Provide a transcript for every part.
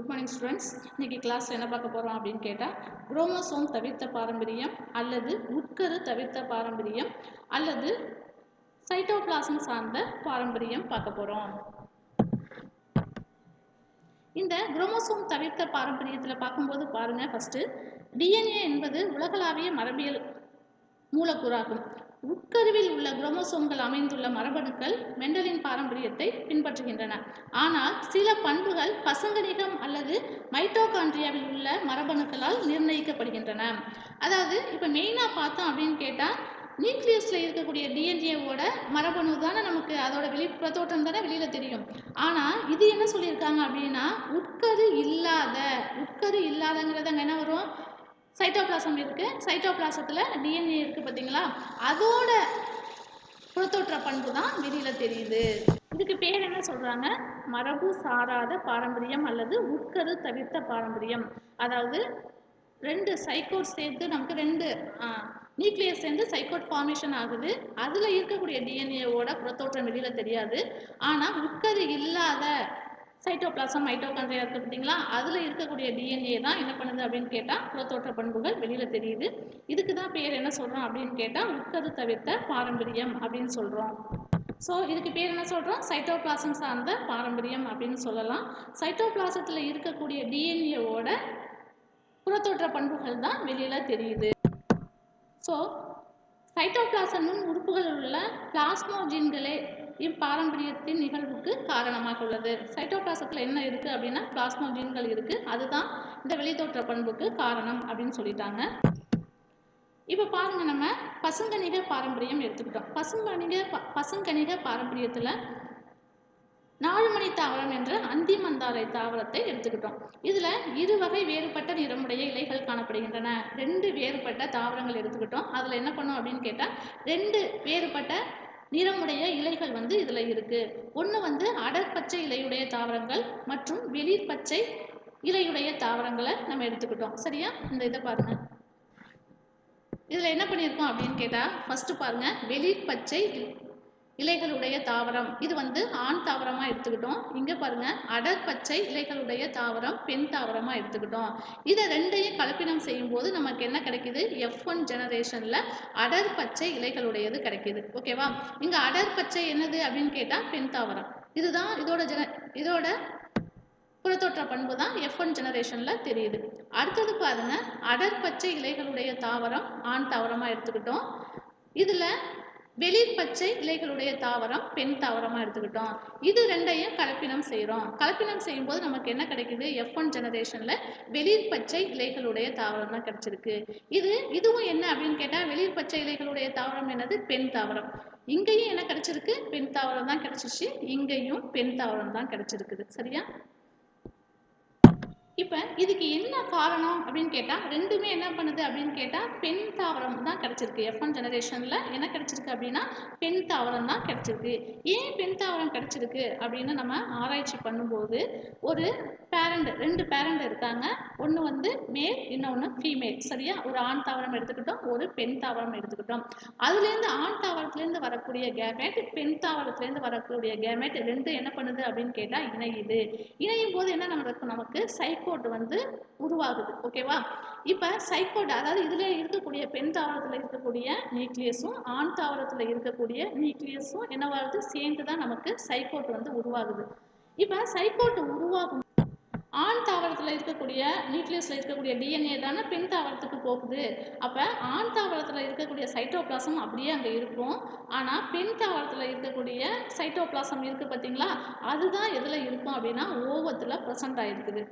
Good morning students இன்னைக்கு கிளாஸில் என்ன பார்க்க போகிறோம் அப்படின்னு கேட்டால் குரோமோசோம் தவிர்த்த பாரம்பரியம் அல்லது உட்கரு தவிர்த்த பாரம்பரியம் அல்லது சைட்டோபிளாசம் சார்ந்த பாரம்பரியம் பார்க்க போகிறோம் இந்த குரோமோசோம் தவிர்த்த பாரம்பரியத்தில் பார்க்கும்போது பாருங்கள் ஃபஸ்ட்டு டிஎன்ஏ என்பது உலகளாவிய மரபியல் மூலக்கூறாகும். உட்கருவில் உள்ள குரோமோசோம்கள் அமைந்துள்ள மரபணுக்கள் மெண்டலின் பாரம்பரியத்தை பின்பற்றுகின்றன. ஆனால் சில பண்புகள் பசங்கனிகம் அல்லது மைட்டோகாண்ட்ரியாவில் உள்ள மரபணுக்களால் நிர்ணயிக்கப்படுகின்றன. அதாவது இப்போ மெயினாக பார்த்தோம் அப்படின்னு கேட்டால் நியூக்ளியஸில் இருக்கக்கூடிய டிஎன்ஏவோட மரபணு தானே நமக்கு அதோட வெளிப்புற தோற்றம் தானே வெளியில் தெரியும். ஆனால் இது என்ன சொல்லியிருக்காங்க அப்படின்னா உட்கரு இல்லாத உட்கரு இல்லாதங்கிறது அங்கே என்ன வரும்? சைட்டோபிளாசம் இருக்குது சைட்டோபிளாசத்தில் டிஎன்ஏ இருக்குது பார்த்தீங்களா அதோட புறத்தோற்ற பண்பு தான் வெளியில் தெரியுது. இதுக்கு பேர் என்ன சொல்கிறாங்க மரபு சாராத பாரம்பரியம் அல்லது உட்கரு தவிர்த்த பாரம்பரியம். அதாவது ரெண்டு சைக்கோட் சேர்த்து நமக்கு ரெண்டு நியூக்ளியஸ் சேர்ந்து சைக்கோட் ஃபார்மேஷன் ஆகுது. அதில் இருக்கக்கூடிய டிஎன்ஏவோட புறத்தோற்றம் வெளியில் தெரியாது. ஆனால் உட்கரு இல்லாத சைட்டோபிளாசம் மைட்டோகாண்ட்ரியா இருக்குது பார்த்தீங்களா? அதில் இருக்கக்கூடிய டிஎன்ஏ தான் என்ன பண்ணுது அப்படின்னு கேட்டால் புறத்தோற்ற பண்புகள் வெளியில் தெரியுது. இதுக்கு தான் பேர் என்ன சொல்கிறோம் அப்படின்னு கேட்டால் உட்கது தவிர்த்த பாரம்பரியம் அப்படின்னு சொல்கிறோம் ஸோ இதுக்கு பேர் என்ன சொல்கிறோம் சைட்டோபிளாசம் சார்ந்த பாரம்பரியம் அப்படின்னு சொல்லலாம். சைட்டோபிளாசத்தில் இருக்கக்கூடிய டிஎன்ஏவோட புறத்தோற்ற பண்புகள் தான் வெளியில் தெரியுது. ஸோ சைட்டோபிளாசம் நுண் உறுப்புகளில் உள்ள பிளாஸ்மோஜின்களே இப்பாரம்பரியத்தின் நிகழ்வுக்கு காரணமாக உள்ளது. சைட்டோபிளாசத்தில் என்ன இருக்குது அப்படின்னா பிளாஸ்மோஜின்கள் இருக்குது அதுதான் இந்த வெளித்தோற்ற பண்புக்கு காரணம் அப்படின்னு சொல்லிட்டாங்க. இப்போ பாருங்கள் நம்ம பசுங்கணிக பாரம்பரியம் எடுத்துக்கிட்டோம். பசுங்கணிக ப பசுங்கணிக பாரம்பரியத்தில் நாலுமணி தாவரம் என்ற அந்திமந்தாரை தாவரத்தை எடுத்துக்கிட்டோம். இதில் இரு வகை வேறுபட்ட நிறமுடைய இலைகள் காணப்படுகின்றன. ரெண்டு வேறுபட்ட தாவரங்கள் எடுத்துக்கிட்டோம். அதில் என்ன பண்ணோம் அப்படின்னு கேட்டால் ரெண்டு வேறுபட்ட நிறமுடைய இலைகள் வந்து இதில் இருக்குது ஒன்று வந்து அடற்பச்சை இலையுடைய தாவரங்கள் மற்றும் வெளிர் பச்சை இலையுடைய தாவரங்களை நம்ம எடுத்துக்கிட்டோம். சரியா? இந்த இதை பாருங்க. இதில் என்ன பண்ணியிருக்கோம் அப்படின்னு கேட்டால் ஃபஸ்ட்டு பாருங்கள் வெளிர் பச்சை இலைகளுடைய தாவரம். இது வந்து ஆண் தாவரமாக எடுத்துக்கிட்டோம். இங்கே பாருங்கள் அடற்பச்சை இலைகளுடைய தாவரம் பெண் தாவரமாக எடுத்துக்கிட்டோம். இதை ரெண்டையும் கலப்பினம் செய்யும்போது நமக்கு என்ன கிடைக்குது? எஃப் ஒன் ஜெனரேஷனில் அடற்பச்சை இலைகளுடையது கிடைக்குது. ஓகேவா இங்கே அடற்பச்சை என்னது அப்படின்னு கேட்டால் பெண் தாவரம். இதுதான் இதோட ஜென இதோட புறத்தோற்ற பண்பு தான் எஃப் ஒன் ஜெனரேஷனில் தெரியுது. அடுத்தது பாருங்க அடற்பச்சை இலைகளுடைய தாவரம் ஆண் தாவரமாக எடுத்துக்கிட்டோம். இதில் வெளிர் பச்சை இலைகளுடைய தாவரம் பெண் தாவரமாக எடுத்துக்கிட்டோம். இது ரெண்டையும் கலப்பினம் செய்கிறோம் கலப்பினம் செய்யும்போது நமக்கு என்ன கிடைக்குது? எஃப் ஒன் ஜெனரேஷனில் வெளிர் பச்சை இலைகளுடைய தாவரம் தான் கிடைச்சிருக்கு. இது இதுவும் என்ன அப்படின்னு கேட்டால் வெளிர் பச்சை இலைகளுடைய தாவரம் என்னது? பெண் தாவரம். இங்கேயும் என்ன கிடைச்சிருக்கு? பெண் தாவரம் தான் கிடைச்சிச்சு. இங்கேயும் பெண் தாவரம் தான் கிடைச்சிருக்குது. சரியா? இப்போ இதுக்கு என்ன காரணம் அப்படின்னு கேட்டால் ரெண்டுமே என்ன பண்ணுது அப்படின்னு கேட்டால் பெண் தாவரம் தான் கிடச்சிருக்கு. எஃப் ஒன் ஜெனரேஷனில் என்ன கிடச்சிருக்கு அப்படின்னா பெண் தாவரம் தான் கிடச்சிருக்கு. ஏன் பெண் தாவரம் கிடச்சிருக்கு அப்படின்னு நம்ம ஆராய்ச்சி பண்ணும்போது ஒரு பேரண்ட் ரெண்டு பேரண்ட் இருக்காங்க. ஒன்று வந்து மேல் இன்னொன்று ஃபீமேல் சரியா? ஒரு ஆண் தாவரம் எடுத்துக்கிட்டோம் ஒரு பெண் தாவரம் எடுத்துக்கிட்டோம். அதுலேருந்து ஆண் தாவரத்துலேருந்து வரக்கூடிய கேமேட் பெண் தாவரத்துலேருந்து வரக்கூடிய கேமேட் ரெண்டு என்ன பண்ணுது அப்படின்னு கேட்டால் இணையுது. இணையும் போது என்ன நடக்கும் நமக்கு சைக்கோ சைக்கோட் வந்து உருவாகுது ஓகேவா இப்போ சைக்கோட் அதாவது இதில் இருக்கக்கூடிய பெண் தாவரத்தில் இருக்கக்கூடிய நியூக்ளியஸும் ஆண் தாவரத்தில் இருக்கக்கூடிய நியூக்ளியஸும் என்னவாகுது? சேர்ந்து தான் நமக்கு சைக்கோட் வந்து உருவாகுது. இப்போ சைக்கோட் உருவாகும் ஆண் தாவரத்தில் இருக்கக்கூடிய நியூக்ளியஸில் இருக்கக்கூடிய டிஎன்ஏ தானே பெண் தாவரத்துக்கு போகுது. அப்போ ஆண் தாவரத்தில் இருக்கக்கூடிய சைட்டோபிளாசம் அப்படியே அங்கே இருக்கும். ஆனால் பெண் தாவரத்தில் இருக்கக்கூடிய சைட்டோபிளாசம் இருக்குது பார்த்தீங்களா அதுதான் எதில் இருக்கும் அப்படின்னா ஓவத்தில் ப்ரெசண்ட் ஆகிருக்குது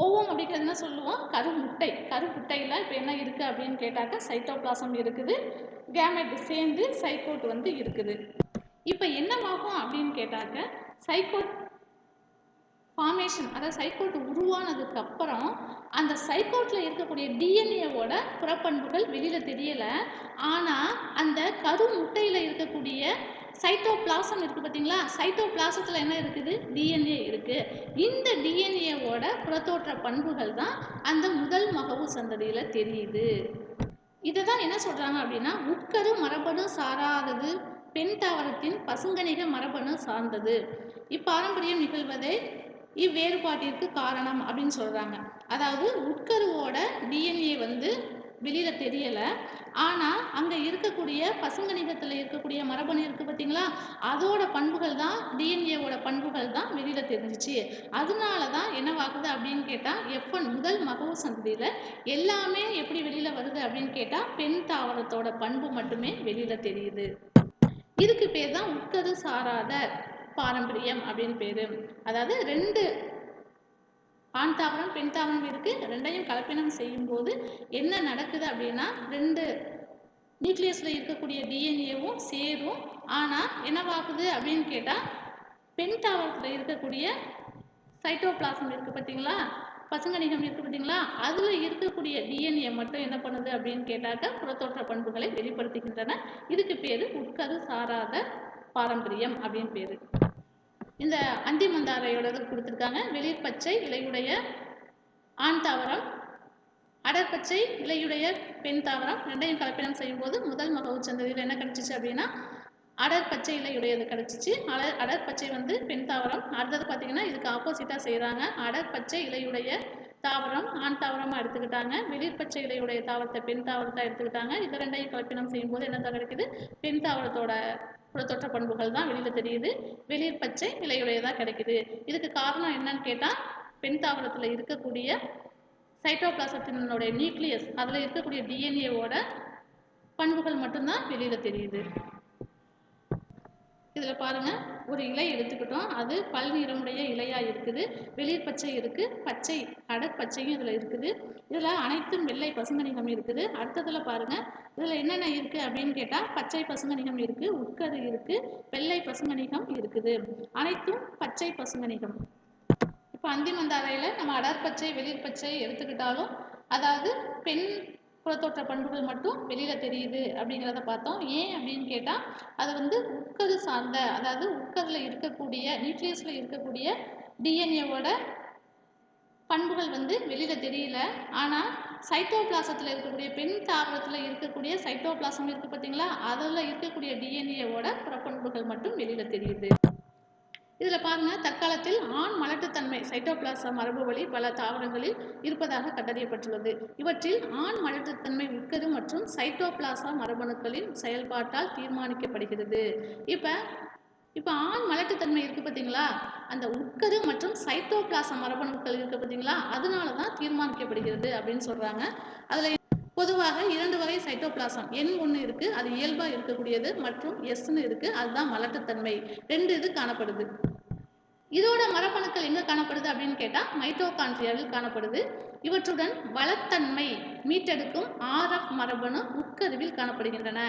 ஓவம் அப்படிங்கிறது என்ன சொல்லுவோம். கருமுட்டை கருமுட்டையில் இப்போ என்ன இருக்குது அப்படின்னு கேட்டாக்கா சைட்டோபிளாசம் இருக்குது. கேமெட் சேர்ந்து சைக்கோட் வந்து இருக்குது. இப்போ என்னவாகும் அப்படின்னு கேட்டாக்க சைக்கோட் ஃபார்மேஷன் அதாவது சைக்கோட் உருவானதுக்கு அப்புறம் அந்த சைக்கோட்டில் இருக்கக்கூடிய டிஎன்ஏவோட புறப்பண்புகள் வெளியில் தெரியலை. ஆனால் அந்த கரு முட்டையில் இருக்கக்கூடிய சைட்டோபிளாசம் இருக்குது பார்த்தீங்களா சைட்டோபிளாசத்தில் என்ன இருக்குது? டிஎன்ஏ இருக்குது இந்த டிஎன்ஏவோட புறத்தோற்ற பண்புகள் தான் அந்த முதல் மகவு சந்ததியில் தெரியுது. இதை தான் என்ன சொல்கிறாங்க அப்படின்னா உட்கரு மரபணு சாராதது பெண் தாவரத்தின் பசுங்கணிக மரபணு சார்ந்தது. இப்பாரம்பரியம் நிகழ்வதை இவ்வேறுபாட்டிற்கு காரணம் அப்படின்னு சொல்றாங்க. அதாவது உட்கருவோட டிஎன்ஏ வந்து வெளியில தெரியல. ஆனா அங்க இருக்கக்கூடிய பசுங்கணிகத்துல இருக்கக்கூடிய மரபணு இருக்கு பார்த்தீங்களா அதோட பண்புகள் தான் டிஎன்ஏவோட பண்புகள் தான் வெளியில தெரிஞ்சிச்சு. அதனால தான் என்னவாகுது அப்படின்னு கேட்டா எஃப்என் முதல் மகவு சந்ததியில எல்லாமே எப்படி வெளியில வருது அப்படின்னு கேட்டா பெண் தாவரத்தோட பண்பு மட்டுமே வெளியில தெரியுது. இதுக்கு பேர் தான் உட்கரு சாராத பாரம்பரியம் அப்படின்னு பேரு. அதாவது ரெண்டு ஆண் தாவரம் பெண் தாவரம் இருக்குது ரெண்டையும் கலப்பினம் செய்யும்போது என்ன நடக்குது அப்படின்னா ரெண்டு நியூக்ளியஸில் இருக்கக்கூடிய டிஎன்ஏவும் சேரும். ஆனால் என்னவாகுது அப்படின்னு கேட்டால் பெண் தாவரத்தில் இருக்கக்கூடிய சைட்டோபிளாசம் இருக்குது பார்த்தீங்களா? பசுங்கணிகம் இருக்குது பார்த்தீங்களா? அதில் இருக்கக்கூடிய டிஎன்ஏ மட்டும் என்ன பண்ணுது அப்படின்னு கேட்டாக்க புறத்தோற்ற பண்புகளை வெளிப்படுத்துகின்றன. இதுக்கு பேர் உட்கரு சாராத பாரம்பரியம் அப்படின்னு பேர். இந்த அந்தி மந்தாரையோட கொடுத்துருக்காங்க. வெளிர் பச்சை இலையுடைய ஆண் தாவரம் அடற்பச்சை இலையுடைய பெண் தாவரம் ரெண்டையும் கலப்பினம் செய்யும்போது முதல் மகவு சந்ததியில் என்ன கிடைச்சிச்சு அப்படின்னா அடற்பச்சை இலையுடையது கிடைச்சிச்சு. அடர் அடற்பச்சை வந்து பெண் தாவரம். அடுத்தது பார்த்தீங்கன்னா இதுக்கு ஆப்போசிட்டாக செய்கிறாங்க அடற்பச்சை இலையுடைய தாவரம் ஆண் தாவரமாக எடுத்துக்கிட்டாங்க. வெளிர் பச்சை இலையுடைய தாவரத்தை பெண் தாவரத்தை எடுத்துக்கிட்டாங்க. இது ரெண்டையும் கலப்பினம் செய்யும்போது என்ன கிடைக்குது? பெண் தாவரத்தோட புறத்தோற்ற பண்புகள் தான் வெளியில் தெரியுது. வெளிர் பச்சை விலையுடையதாக கிடைக்குது. இதுக்கு காரணம் என்னன்னு கேட்டால் பெண் தாவரத்தில் இருக்கக்கூடிய சைட்டோபிளாசத்தினுடைய நியூக்ளியஸ் அதில் இருக்கக்கூடிய டிஎன்ஏவோட பண்புகள் மட்டும்தான் வெளியில் தெரியுது. இதில் பாருங்க ஒரு இலை எடுத்துக்கிட்டோம். அது பல் நிறமுடைய இலையாக இருக்குது. வெளிர் பச்சை இருக்குது பச்சை அடற்பச்சையும் இதில் இருக்குது. இதில் அனைத்தும் வெள்ளை பசுமணிகம் இருக்குது. அடுத்ததில் பாருங்கள் இதில் என்னென்ன இருக்குது அப்படின்னு கேட்டால் பச்சை பசுமணிகம் இருக்குது உட்கரு இருக்குது வெள்ளை பசுமணிகம் இருக்குது. அனைத்தும் பச்சை பசுமணிகம். இப்போ அந்திமந்தாரையில நம்ம அடற்பச்சை வெளிர் பச்சை எடுத்துக்கிட்டாலும் அதாவது பெண் புறத்தோற்ற பண்புகள் மட்டும் வெளியில தெரியுது அப்படிங்கிறத பார்த்தோம். ஏன் அப்படின்னு கேட்டால் அது வந்து உட்கரு சார்ந்த அதாவது உட்கருல இருக்கக்கூடிய நியூக்ளியஸில் இருக்கக்கூடிய டிஎன்ஏவோட பண்புகள் வந்து வெளியில தெரியல. ஆனால் சைட்டோபிளாசத்தில் இருக்கக்கூடிய பெண் தாவரத்தில் இருக்கக்கூடிய சைட்டோபிளாசம் இருக்கு பார்த்தீங்களா அதில் இருக்கக்கூடிய டிஎன்ஏவோட புறப்பண்புகள் மட்டும் வெளியில தெரியுது. இதில் பாருங்க தற்காலத்தில் ஆண் மலட்டுத்தன்மை சைட்டோபிளாச மரபு வழி பல தாவரங்களில் இருப்பதாக கண்டறியப்பட்டுள்ளது. இவற்றில் ஆண் மலட்டுத்தன்மை மிக்கது மற்றும் சைட்டோபிளாசா மரபணுக்களின் செயல்பாட்டால் தீர்மானிக்கப்படுகிறது. இப்போ இப்போ ஆண் மலட்டுத்தன்மை இருக்கு பார்த்தீங்களா அந்த உட்கரு மற்றும் சைட்டோபிளாச மரபணுக்கள் இருக்கு பார்த்தீங்களா அதனால தான் தீர்மானிக்கப்படுகிறது அப்படின்னு சொல்றாங்க. அதில் பொதுவாக இரண்டு வகை சைட்டோபிளாசம் என் ஒன்று இருக்கு அது இயல்பாக இருக்கக்கூடியது மற்றும் எஸ்ன்னு இருக்கு அதுதான் மலட்டுத்தன்மை. ரெண்டு இது காணப்படுது. இதோட மரபணுக்கள் எங்கே காணப்படுது அப்படின்னு கேட்டால் மைட்டோகான்ட்ரியாவில் காணப்படுது. இவற்றுடன் வளத்தன்மை மீட்டெடுக்கும் ஆர்எஃப் மரபணு உட்கருவில் காணப்படுகின்றன.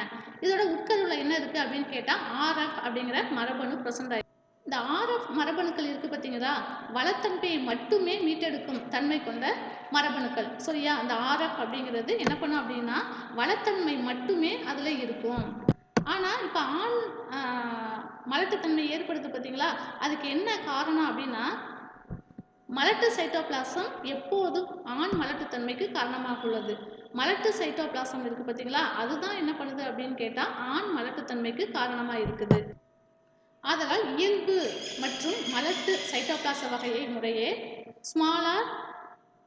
இதோட உட்கருவில் என்ன இருக்குது அப்படின்னு கேட்டால் ஆர்எஃப் அப்படிங்கிற மரபணு பிரசன்ட் இந்த ஆர்எஃப் மரபணுக்கள் இருக்குது பார்த்தீங்களா வளத்தன்மையை மட்டுமே மீட்டெடுக்கும் தன்மை கொண்ட மரபணுக்கள். சரியா அந்த ஆர்எஃப் அப்படிங்கிறது என்ன பண்ணும் அப்படின்னா வளத்தன்மை மட்டுமே அதில் இருக்கும். ஆனால் இப்போ ஆண் மலட்டுத்தன்மை ஏற்படுது பார்த்தீங்களா? அதுக்கு என்ன காரணம் அப்படின்னா மலட்டு சைட்டோபிளாசம் எப்போதும் ஆண் மலட்டுத்தன்மைக்கு காரணமாக உள்ளது. மலட்டு சைட்டோபிளாசம் இருக்கு பார்த்தீங்களா? அதுதான் என்ன பண்ணுது அப்படின்னு கேட்டால் ஆண் மலட்டுத்தன்மைக்கு காரணமாக இருக்குது. ஆதலால் இயல்பு மற்றும் மலட்டு சைட்டோபிளாச வகையை முறையே ஸ்மாலார்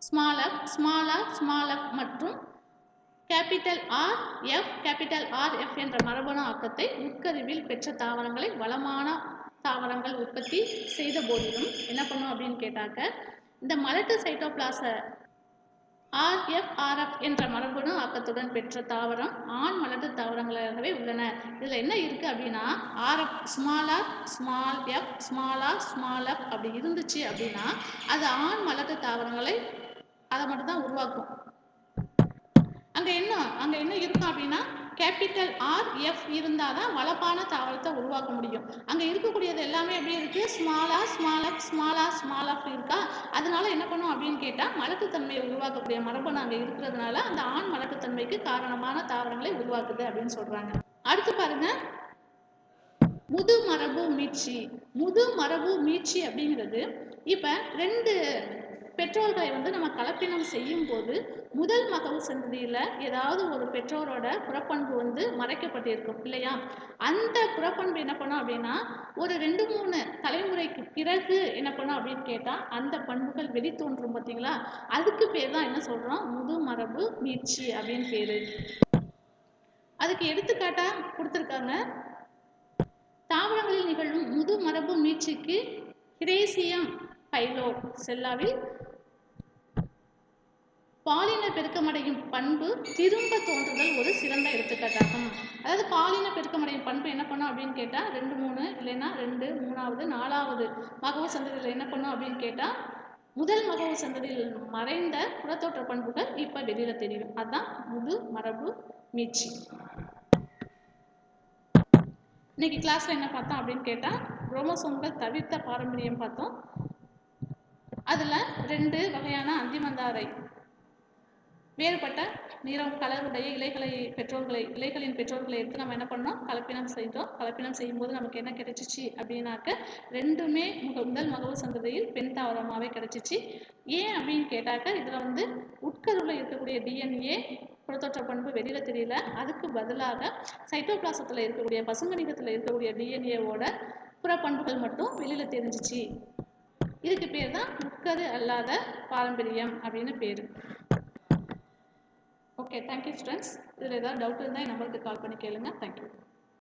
ஸ்மாலப் ஸ்மாலார் ஸ்மாலப் மற்றும் capital R F capital R F என்ற மரபணு ஆக்கத்தை உட்கருவில் பெற்ற தாவரங்களை வளமான தாவரங்கள் உற்பத்தி செய்த போதிலும் என்ன பண்ணும் அப்படின்னு கேட்டாக்க இந்த மலட்டு சைட்டோபிளாச ஆர்எஃப்ஆர்எஃப் என்ற மரபணு ஆக்கத்துடன் பெற்ற தாவரம் ஆண் மலட்டு தாவரங்களாகவே உள்ளன. இதில் என்ன இருக்குது அப்படின்னா R F small R small F small R small F அப்படி இருந்துச்சு அப்படின்னா அது ஆண் மலட்டு தாவரங்களை அதை மட்டும் தான் உருவாக்கும். அங்கே என்ன அங்கே என்ன இருக்கும் அப்படின்னா கேபிட்டல் ஆர் எஃப் இருந்தால் தான் வளப்பான தாவரத்தை உருவாக்க முடியும். அங்கே இருக்கக்கூடியது எல்லாமே எப்படி இருக்கு? ஸ்மாலா ஸ்மால் அப் ஸ்மாலா ஸ்மால் அப் இருக்கா? அதனால என்ன பண்ணும் அப்படின்னு கேட்டால் மலட்டுத்தன்மையை உருவாக்கக்கூடிய மரபணு அங்கே இருக்கிறதுனால அந்த ஆண் மலட்டுத்தன்மைக்கு காரணமான தாவரங்களை உருவாக்குது அப்படின்னு சொல்றாங்க. அடுத்து பாருங்க. முது மரபு மீட்சி. முது மரபு மீட்சி அப்படிங்கிறது இப்போ ரெண்டு பெற்றோர்களை வந்து நம்ம கலப்பினம் செய்யும் போது முதல் மகவு சந்ததியில் ஏதாவது ஒரு பெற்றோரோட புறப்பண்பு வந்து மறைக்கப்பட்டிருக்கும் இல்லையா? அந்த புறப்பண்பு என்ன பண்ணும் அப்படின்னா ஒரு ரெண்டு மூணு தலைமுறைக்கு பிறகு என்ன பண்ணும் அப்படின்னு கேட்டால் அந்த பண்புகள் வெளி தோன்றும் பார்த்தீங்களா? அதுக்கு பேர் தான் என்ன சொல்கிறோம் முது மரபு மீட்சி அப்படின்னு பேர். அதுக்கு எடுத்துக்காட்டா கொடுத்துருக்காங்க. தாவரங்களில் நிகழும் முது மரபு மீட்சிக்கு கிரேசியம் பைலோ செல்லாவில் பாலின பெருக்கமடையும் பண்பு திரும்ப தோன்றுதல் ஒரு சிறந்த எடுத்துக்காட்டாகும். அதாவது பாலின பெருக்கமடையும் பண்பு என்ன பண்ணும் அப்படின்னு கேட்டால் ரெண்டு மூணு இல்லைன்னா ரெண்டு மூணாவது நாலாவது மகவு சந்ததியில் என்ன பண்ணும் அப்படின்னு கேட்டால் முதல் மகவு சந்ததியில் மறைந்த புறத்தோற்ற பண்புகள் இப்போ வெளியில் தெரியும். அதுதான் முது மரபு மீட்சி. இன்னைக்கு கிளாஸில் என்ன பார்த்தோம் அப்படின்னு கேட்டால் குரோமோசோம்கள் தவிர்த்த பாரம்பரியம் பார்த்தோம். அதில் ரெண்டு வகையான அந்திமந்தாரை வேறுபட்ட நிறம் கலருடைய இலைகளை பெற்றோர்களை இலைகளின் பெற்றோர்களை எடுத்து நம்ம என்ன பண்ணோம் கலப்பினம் செய்தோம். கலப்பினம் செய்யும்போது நமக்கு என்ன கிடைச்சிச்சு அப்படின்னாக்க ரெண்டுமே முதல் மகவு சந்ததியில் பெண் தாவரமாகவே கிடைச்சிச்சு. ஏன் அப்படின்னு கேட்டாக்க இதில் வந்து உட்கருவில் இருக்கக்கூடிய டிஎன்ஏ புறத்தோற்ற பண்பு வெளியில் தெரியல. அதுக்கு பதிலாக சைட்டோபிளாசத்தில் இருக்கக்கூடிய பசுங்கணிகத்தில் இருக்கக்கூடிய டிஎன்ஏவோட புறப்பண்புகள் மட்டும் வெளியில் தெரிஞ்சிச்சு. இதுக்கு பேர் தான் உட்கரு அல்லாத பாரம்பரியம் அப்படின்னு பேர். ஓகே தேங்க்யூ ஸ்டூடெண்ட்ஸ் இதில் ஏதாவது டவுட் இருந்தால் என் நம்பருக்கு கால் பண்ணி கேளுங்க. தேங்க்யூ